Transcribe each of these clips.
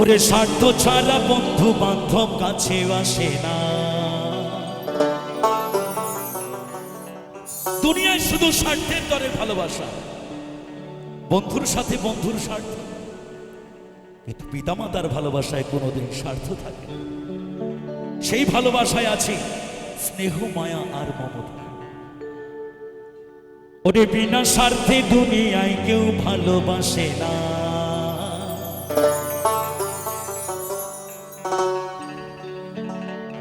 ওরে স্বার্থ ছাড়া বন্ধু বান্ধব কাছে আসে না। দুনিয়ায় শুধু স্বার্থের দরে ভালোবাসা। বন্ধুর সাথে বন্ধুর স্বার্থ। কিন্তু পিতামাতার ভালোবাসায় কোনোদিন স্বার্থ থাকে। সেই ভালোবাসায় আছে স্নেহ, মায়া আর মমতা। ওরে বিনা স্বার্থে দুনিয়ায় কেউ ভালোবাসে না।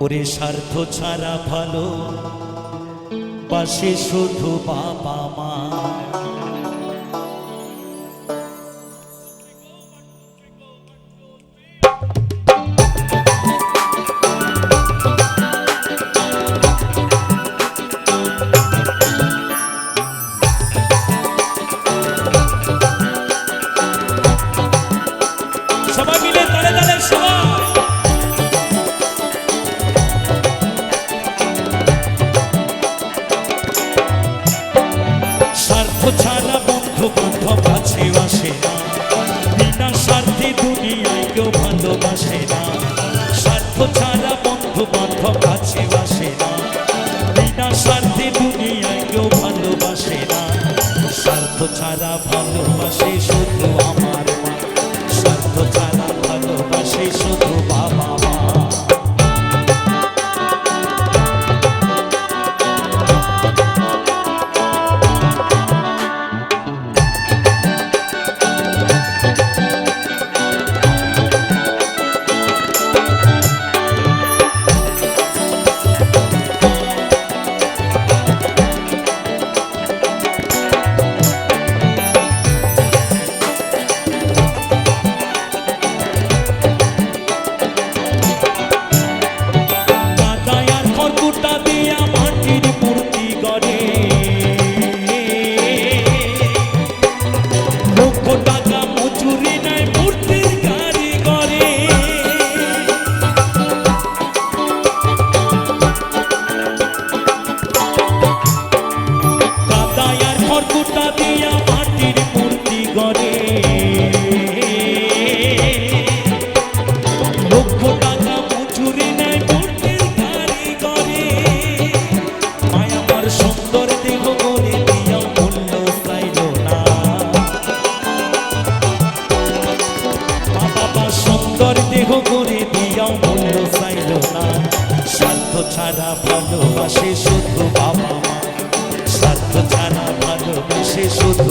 ওরে স্বার্থ ছাড়া ভালো। বাসে শুধু বাবা মা। সবাই মিলে তালে তালে সবাই। আসে না। বিনা স্বার্থে দুনিয়ায় কেউ ভালোবাসে না। স্বার্থ ছাড়া বন্ধু বান্ধব কাছে বাসে না। বিনা স্বার্থে দুনিয়ায় কেউ ভালোবাসে না। স্বার্থ ছাড়া ভালোবাসে শুধু দেহ করে দিয়াও মূল্য চাইল না। স্বার্থ ছাড়া ভালোবাসে শুধু বাবা মা। স্বার্থ ছাড়া ভালোবাসে শুধু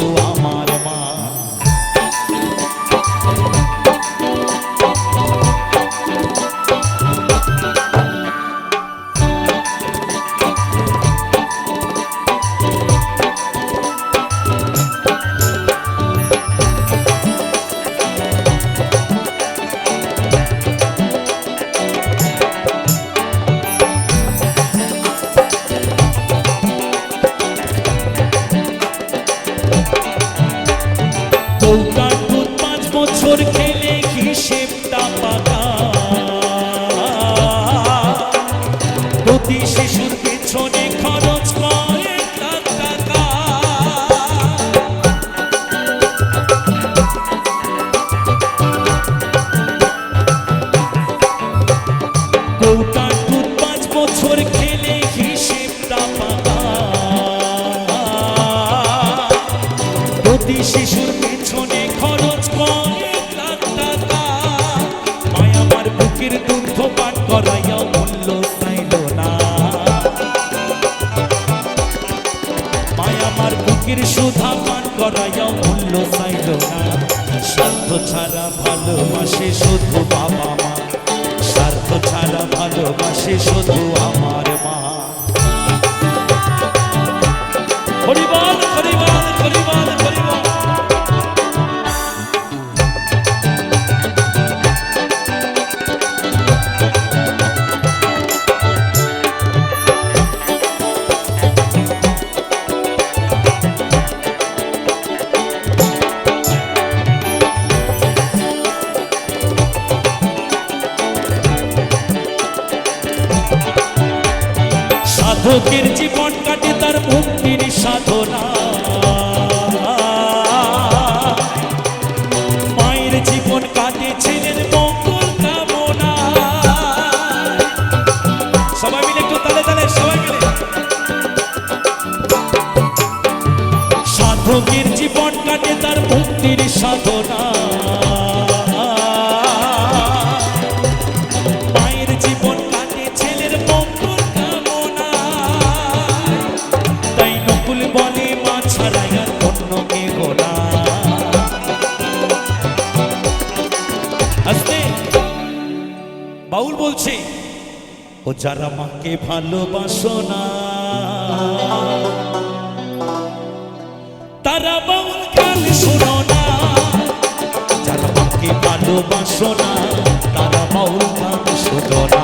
বউটার দুধ পাঁচ লাখ টাকা। মায়ামার বুকের না। সুধা পান করাইয়া মূল্য চাইল না। স্বার্থ ছাড়া ভালোবাসে শুধু ভালোবাসে শুধু আমার মা। পরিবার পরিবার হরিবল সাধকের জীবন কাটে তার মুক্তির সাধনা। মায়ের জীবন কাটে ছেলের মঙ্গল কামনা। সবাই মিলে একটু তালে তালে, সবাই মিলে। সাধকের জীবন কাটে তার মুক্তির সাধনা। বাউল বলছে, ও যারা মাকে ভালোবাসো না, তারা বাউল গান শোনো না। যারা মাকে ভালোবাসো না, তারা বাউল গান শোনো না।